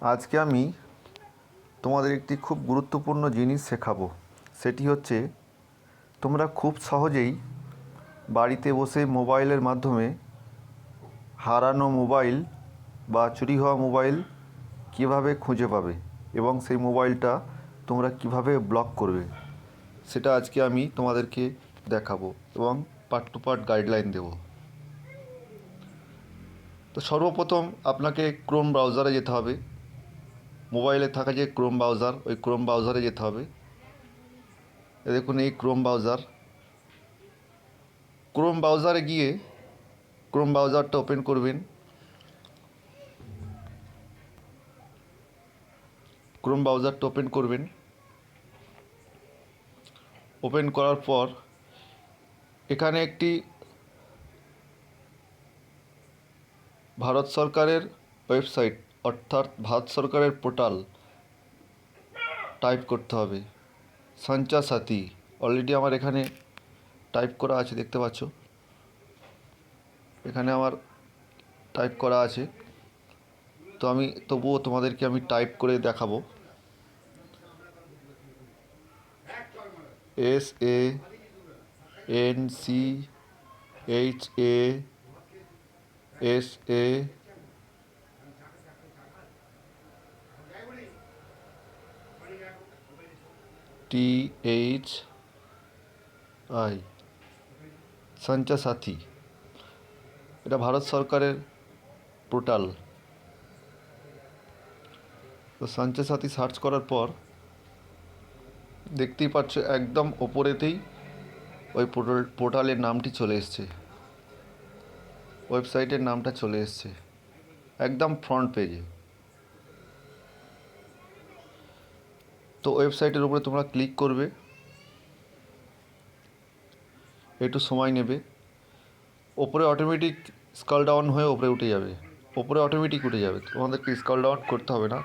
আজকে আমি তোমাদের একটি খুব গুরুত্বপূর্ণ জিনিস শেখাবো। সেটি হচ্ছে তোমরা খুব সহজেই বাড়িতে বসে মোবাইলের মাধ্যমে হারানো মোবাইল বা চুরি হওয়া মোবাইল কীভাবে খুঁজে পাবে এবং সেই মোবাইলটা তোমরা কীভাবে ব্লক করবে, সেটা আজকে আমি তোমাদেরকে দেখাবো এবং পার্ট টু পার্ট গাইডলাইন দেবো। তো সর্বপ্রথম আপনাকে ক্রোম ব্রাউজারে যেতে হবে। মোবাইলে থাকা যে ক্রোম ব্রাউজার ওই ক্রোম ব্রাউজারে যেতে হবে। দেখুন, এই ক্রোম ব্রাউজার ক্রোম ব্রাউজারে গিয়ে ক্রোম ব্রাউজারটা ওপেন করবেন। ক্রোম ব্রাউজারটা ওপেন করবেন। ওপেন করার পর এখানে একটি ভারত সরকারের ওয়েবসাইট, অর্থাৎ ভারত সরকারের পোর্টাল, টাইপ করতে হবে। সঞ্চা সাথী অলরেডি আমার এখানে টাইপ করা আছে, দেখতে পাচ্ছ? এখানে আমার টাইপ করা আছে। তো আমি, তবুও তোমাদেরকে আমি টাইপ করে দেখাবো। S A N C H A S A T H I Sanchar Saathi এটা ভারত সরকারের পোর্টাল। তো সঞ্চয় সাথী সার্চ করার পর দেখতেই পাচ্ছ একদম ওপরেতেই ওই পোর্টাল, পোর্টালের নামটি চলে এসছে। ওয়েবসাইটের নামটা চলে এসছে। একদম ফ্রন্ট পেজে তো ওয়েবসাইটের উপরে তোমরা ক্লিক করবে। একটু সময় নেবে। ওপরে অটোমেটিক স্কল ডাউন হয়ে ওপরে উঠে যাবে। ওপরে অটোমেটিক উঠে যাবে। তোমাদেরকে স্কল ডাউন করতে হবে না।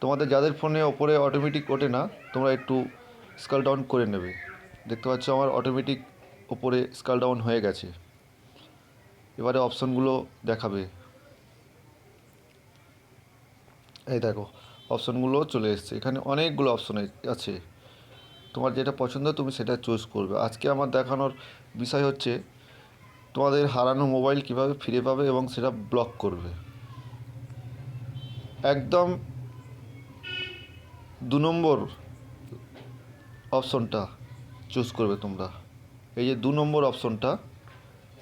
তোমাদের যাদের ফোনে ওপরে অটোমেটিক ওঠে না, তোমরা একটু স্কল ডাউন করে নেবে। দেখতে পাচ্ছ আমার অটোমেটিক ওপরে স্কল ডাউন হয়ে গেছে। এবারে অপশনগুলো দেখাবে। এই দেখো, অপশনগুলো চলে এসছে। এখানে অনেকগুলো অপশন আছে। তোমার যেটা পছন্দ তুমি সেটা চুজ করবে। আজকে আমার দেখানোর বিষয় হচ্ছে, তোমাদের হারানো মোবাইল কীভাবে ফিরে পাবে এবং সেটা ব্লক করবে। একদম দু নম্বর অপশনটা চুজ করবে তোমরা। এই যে দু নম্বর অপশনটা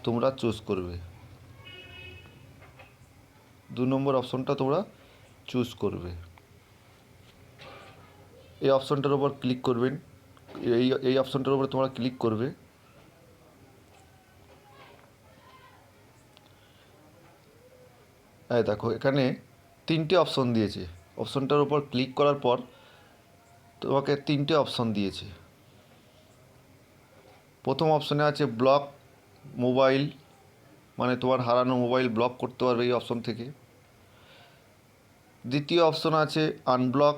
তোমরা চুজ করবে। দু নম্বর অপশনটা তোমরা চুজ করবে। এই অপশনটার উপর ক্লিক করবেন এই এই অপশনটার উপরে তোমরা ক্লিক করবে। এই দেখো, এখানে তিনটে অপশন দিয়েছে। অপশনটার উপর ক্লিক করার পর তোমাকে তিনটে অপশন দিয়েছে। প্রথম অপশনে আছে ব্লক মোবাইল মানে তোমার হারানো মোবাইল ব্লক করতে পারবে এই অপশন থেকে। দ্বিতীয় অপশন আছে আনব্লক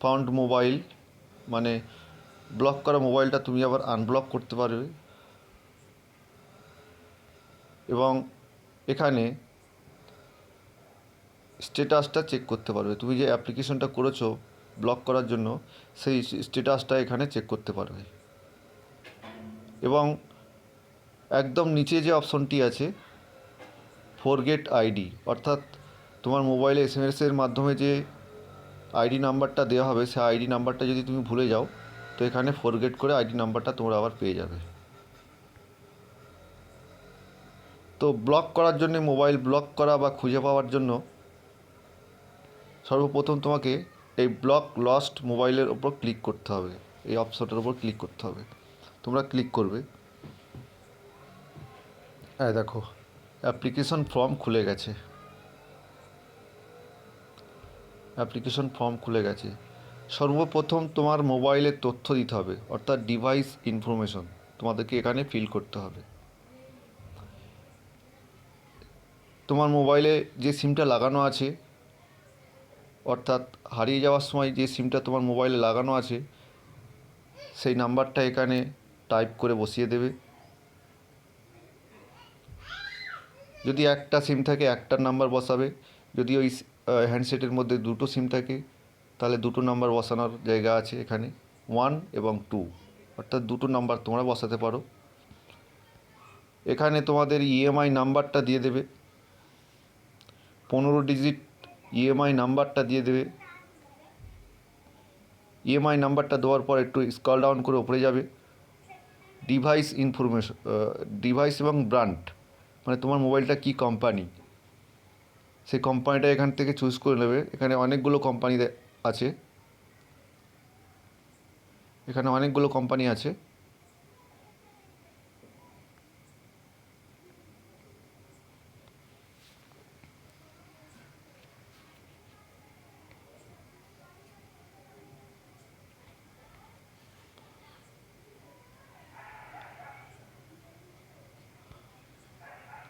ফাউন্ড মোবাইল মানে ব্লক করা মোবাইলটা তুমি আবার আনব্লক করতে পারবে। এবং এখানে স্ট্যাটাসটা চেক করতে পারবে। তুমি যে অ্যাপ্লিকেশনটা করেছ ব্লক করার জন্য, সেই স্ট্যাটাসটা এখানে চেক করতে পারবে। এবং একদম নিচে যে অপশনটি আছে ফোরগেট আইডি অর্থাৎ তোমার মোবাইলে এস এম এসের মাধ্যমে যে আইডি নাম্বারটা দেওয়া হবে সেই আইডি নাম্বারটা যদি তুমি ভুলে যাও, তো এখানে ফোরগেট করে আইডি নাম্বারটা তোমরা আবার পেয়ে যাবে। তো ব্লক করার জন্য মোবাইল ব্লক করা বা খুঁজে পাওয়ার জন্য সর্বপ্রথম তোমাকে এই ব্লক লস্ট মোবাইলের ওপর ক্লিক করতে হবে। এই অপশনটার উপর ক্লিক করতে হবে। তোমরা ক্লিক করবে। হ্যাঁ দেখো অ্যাপ্লিকেশন ফর্ম খুলে গেছে। অ্যাপ্লিকেশন ফর্ম খুলে গেছে। সর্বপ্রথম তোমার মোবাইলের তথ্য দিতে হবে, অর্থাৎ ডিভাইস ইনফরমেশন তোমাদেরকে এখানে ফিল করতে হবে। তোমার মোবাইলে যে সিমটা লাগানো আছে, অর্থাৎ হারিয়ে যাওয়ার সময় যে সিমটা তোমার মোবাইলে লাগানো আছে, সেই নাম্বারটা এখানে টাইপ করে বসিয়ে দেবে। যদি একটা সিম থাকে, একটার নাম্বার বসাবে। যদি ওই হ্যান্ডসেটের মধ্যে দুটো সিম থাকে, তাহলে দুটো নাম্বার বসানোর জায়গা আছে এখানে। ওয়ান এবং টু অর্থাৎ দুটো নাম্বার তোমরা বসাতে পারো। এখানে তোমাদের ইএমআই নাম্বারটা দিয়ে দেবে। পনেরো ডিজিট ইএমআই নাম্বারটা দিয়ে দেবে। ইএমআই নাম্বারটা দেওয়ার পর একটু স্কল ডাউন করে ওপরে যাবে। ডিভাইস ইনফরমেশন ডিভাইস এবং ব্র্যান্ড মানে তোমার মোবাইলটা কী কোম্পানি সেই কোম্পানিটা এখান থেকে চুজ করে নেবে। এখানে অনেকগুলো কোম্পানি আছে। এখানে অনেকগুলো কোম্পানি আছে।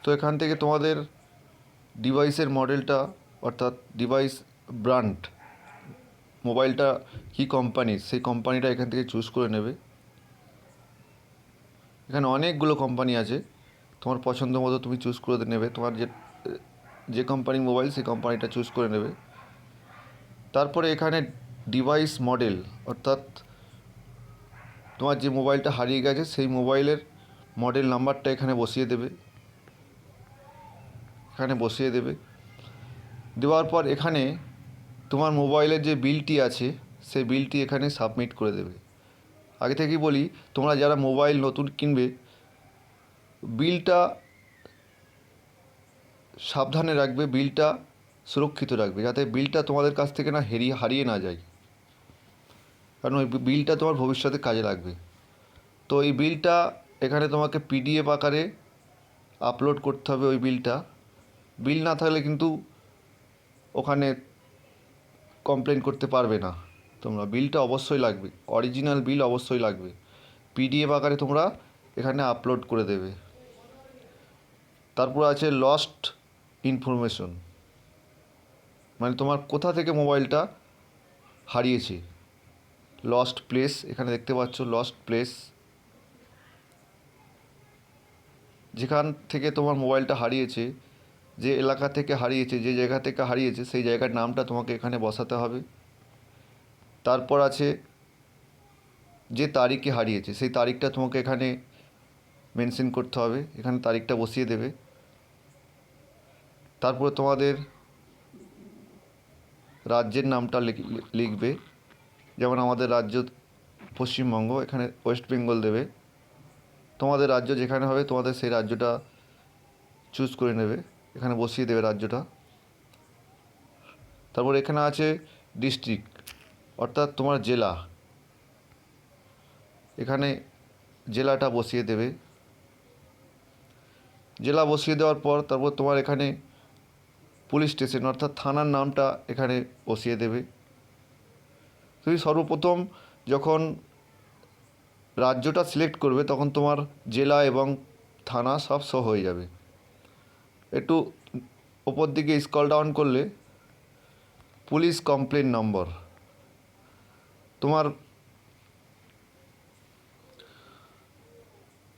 তো এখান থেকে তোমাদের ডিভাইসের মডেলটা অর্থাৎ ডিভাইস ব্র্যান্ড মোবাইলটা কী কোম্পানির সেই কোম্পানিটা এখান থেকে চুজ করে নেবে। এখানে অনেকগুলো কোম্পানি আছে, তোমার পছন্দ মতো তুমি চুজ করে নেবে, তোমার যে যে কোম্পানির মোবাইল সেই কোম্পানিটা চুজ করে নেবে। তারপরে এখানে ডিভাইস মডেল অর্থাৎ তোমার যে মোবাইলটা হারিয়ে গেছে, সেই মোবাইলের মডেল নাম্বারটা এখানে বসিয়ে দেবে। এখানে বসিয়ে দেবে। দেওয়ার পর এখানে তোমার মোবাইলের যে বিলটি আছে, সেই বিলটি এখানে সাবমিট করে দেবে। আগে থেকেই বলি, তোমরা যারা মোবাইল নতুন কিনবে, বিলটা সাবধানে রাখবে, বিলটা সুরক্ষিত রাখবে, যাতে বিলটা তোমাদের কাছ থেকে না হেরিয়ে, হারিয়ে না যায়। কারণ ওই বিলটা তোমার ভবিষ্যতে কাজে লাগবে। তো এই বিলটা এখানে তোমাকে পিডিএফ আকারে আপলোড করতে হবে ওই বিলটা। বিল না থাকলে কিন্তু ওখানে কমপ্লেন করতে পারবে না। তোমরা বিলটা অবশ্যই লাগবে অরিজিনাল বিল অবশ্যই লাগবে। পিডিএফ আকারে তোমরা এখানে আপলোড করে দেবে। তারপর আছে লস্ট ইনফরমেশন মানে তোমার কোথা থেকে মোবাইলটা হারিয়েছে? লস্ট প্লেস এখানে দেখতে পাচ্ছ লস্ট প্লেস যেখান থেকে তোমার মোবাইলটা হারিয়েছে যে এলাকা থেকে হারিয়েছে, যে জায়গা থেকে হারিয়েছে, সেই জায়গার নামটা তোমাকে এখানে বসাতে হবে। তারপর আছে যে তারিখে হারিয়েছে, সেই তারিখটা তোমাকে এখানে মেনশন করতে হবে। এখানে তারিখটা বসিয়ে দেবে। তারপরে তোমাদের রাজ্যের নামটা লিখবে। যেমন আমাদের রাজ্য পশ্চিমবঙ্গ, এখানে ওয়েস্ট বেঙ্গল দেবে। তোমাদের রাজ্য যেখানে হবে, তোমাদের সেই রাজ্যটা চুজ করে নেবে। এখানে বসিয়ে দেবে রাজ্যটা। তারপর এখানে আছে ডিস্ট্রিক্ট অর্থাৎ তোমার জেলা। এখানে জেলাটা বসিয়ে দেবে। জেলা বসিয়ে দেওয়ার পর তারপর তোমার এখানে পুলিশ স্টেশন অর্থাৎ থানার নামটা এখানে বসিয়ে দেবে। তুমি সর্বপ্রথম যখন রাজ্যটা সিলেক্ট করবে, তখন তোমার জেলা এবং থানা সব শো হয়ে যাবে। একটু ওপর দিকে স্কল ডাউন করলে পুলিশ কমপ্লেন নম্বর তোমার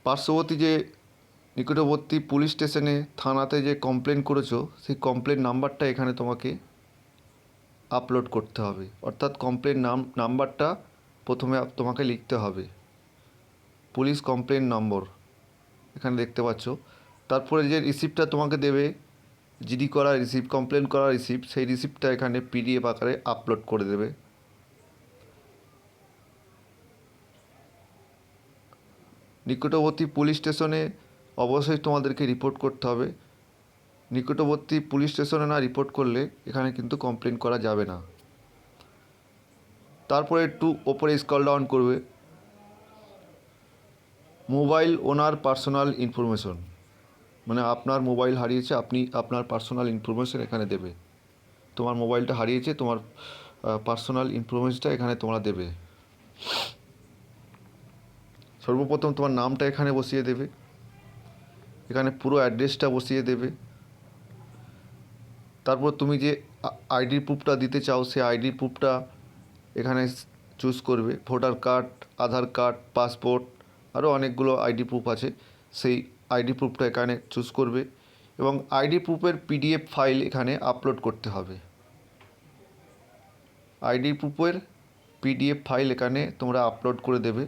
পার্শ্ববর্তী যে নিকটবর্তী পুলিশ স্টেশনে থানাতে যে কমপ্লেন করেছ, সেই কমপ্লেন নাম্বারটা এখানে তোমাকে আপলোড করতে হবে। অর্থাৎ কমপ্লেন নাম নাম্বারটা প্রথমে তোমাকে লিখতে হবে। পুলিশ কমপ্লেন নম্বর এখানে দেখতে পাচ্ছ তারপরে যে রিসিপ্টটা তোমাকে দেবে জিডি করা রিসিপ্ট কমপ্লেন করা রিসিপ্ট সেই রিসিপ্টটা এখানে পিডিএফ আকারে আপলোড করে দেবে। নিকটবর্তী পুলিশ স্টেশনে অবশ্যই তোমাদেরকে রিপোর্ট করতে হবে। নিকটবর্তী পুলিশ স্টেশনে না রিপোর্ট করলে এখানে কিন্তু কমপ্লেন করা যাবে না। তারপরে একটু ওপরে স্কল ডাউন করবে। মোবাইল ওনার পার্সোনাল ইনফরমেশন মানে আপনার মোবাইল হারিয়েছে, আপনি আপনার পার্সোনাল ইনফরমেশন এখানে দেবে। তোমার মোবাইলটা হারিয়েছে, তোমার পার্সোনাল ইনফরমেশনটা এখানে তোমরা দেবে। সর্বপ্রথম তোমার নামটা এখানে বসিয়ে দেবে। এখানে পুরো অ্যাড্রেসটা বসিয়ে দেবে। তারপর তুমি যে আইডি প্রুফটা দিতে চাও সেই আইডি প্রুফটা এখানে চুজ করবে। Voter card Aadhaar card passport আরও অনেকগুলো আইডি প্রুফ আছে। সেই আইডি প্রুফটা এখানে চুজ করবে এবং আইডি প্রুফের পিডিএফ ফাইল এখানে আপলোড করতে হবে। আইডি প্রুফের পিডিএফ ফাইল এখানে তোমরা আপলোড করে দেবে।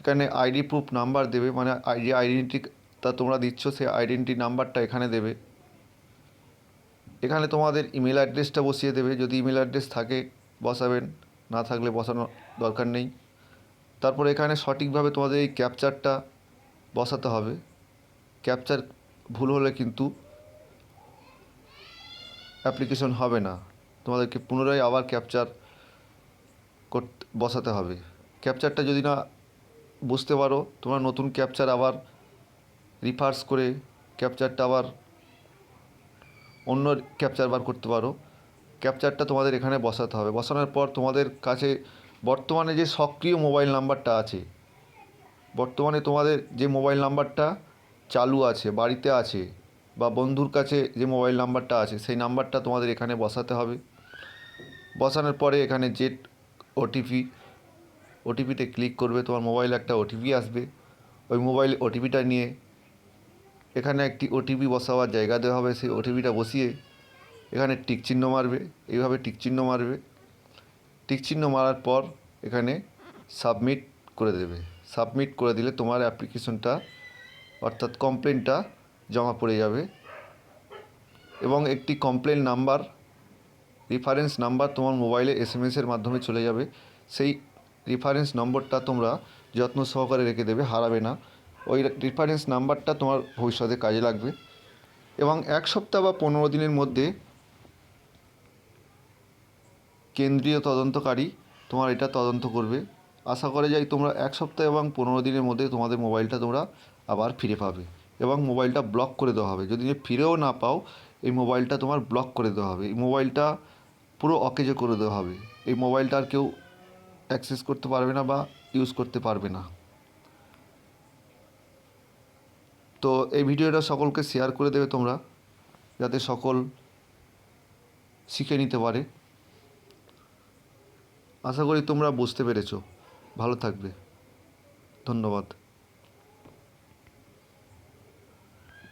এখানে আইডি প্রুফ নাম্বার দেবে মানে যে আইডেন্টিটা তোমরা দিচ্ছ সেই আইডেন্টি নাম্বারটা এখানে দেবে। এখানে তোমাদের ইমেল অ্যাড্রেসটা বসিয়ে দেবে, যদি ইমেল অ্যাড্রেস থাকে বসাবেন, না থাকলে বসানোর দরকার নেই। তারপর এখানে সঠিকভাবে তোমাদের এই ক্যাপচারটা বসাতে হবে। ক্যাপচার ভুল হলে কিন্তু অ্যাপ্লিকেশন হবে না। তোমাদেরকে পুনরায় আবার ক্যাপচার করতে বসাতে হবে। ক্যাপচারটা যদি না বুঝতে পারো, তোমরা নতুন ক্যাপচার আবার রিফার্স করে ক্যাপচারটা আবার অন্য ক্যাপচার বার করতে পারো। ক্যাপচারটা তোমাদের এখানে বসাতে হবে। বসানোর পর তোমাদের কাছে বর্তমানে যে সক্রিয় মোবাইল নাম্বারটা আছে, বর্তমানে তোমাদের যে মোবাইল নাম্বারটা চালু আছে, বাড়িতে আছে বা বন্ধুর কাছে যে মোবাইল নাম্বারটা আছে, সেই নাম্বারটা তোমাদের এখানে বসাতে হবে। বসানোর পরে এখানে জেট ওটিপি ওটিপিতে ক্লিক করবে, তোমার মোবাইলে একটা ওটিপি আসবে। ওই মোবাইল ওটিপিটা নিয়ে এখানে একটি ওটিপি বসাবার জায়গা দেওয়া হবে, সেই ওটিপিটা বসিয়ে এখানে টিক চিহ্ন মারবে, এইভাবে টিক চিহ্ন মারবে। টিক চিহ্ন মারার পর এখানে সাবমিট করে দেবে। সাবমিট করে দিলে তোমার অ্যাপ্লিকেশনটা অর্থাৎ কমপ্লেনটা জমা পড়ে যাবে। এবং একটি কমপ্লেন নাম্বার রেফারেন্স নাম্বার তোমার মোবাইলে এস এম এসের মাধ্যমে চলে যাবে। সেই রেফারেন্স নম্বরটা তোমরা যত্ন সহকারে রেখে দেবে, হারাবে না। ওই রেফারেন্স নাম্বারটা তোমার ভবিষ্যতে কাজে লাগবে। এবং এক সপ্তাহ বা পনেরো দিনের মধ্যে কেন্দ্রীয় তদন্তকারী তোমার এটা তদন্ত করবে। আশা করে যাই তোমরা এক সপ্তাহ এবং পনেরো দিনের মধ্যে তোমাদের মোবাইলটা তোমরা আবার ফিরে পাবে এবং মোবাইলটা ব্লক করে দেওয়া হবে। যদি ফিরেও না পাও, এই মোবাইলটা তোমার ব্লক করে দেওয়া হবে। এই মোবাইলটা পুরো অকেজো করে দেওয়া হবে। এই মোবাইলটা আর কেউ অ্যাক্সেস করতে পারবে না বা ইউজ করতে পারবে না। তো এই ভিডিওটা সকলকে শেয়ার করে দেবে তোমরা, যাতে সকল শিখে নিতে পারে। আশা করি তোমরা বুঝতে পেরেছ। ভালো থাকবে। ধন্যবাদ।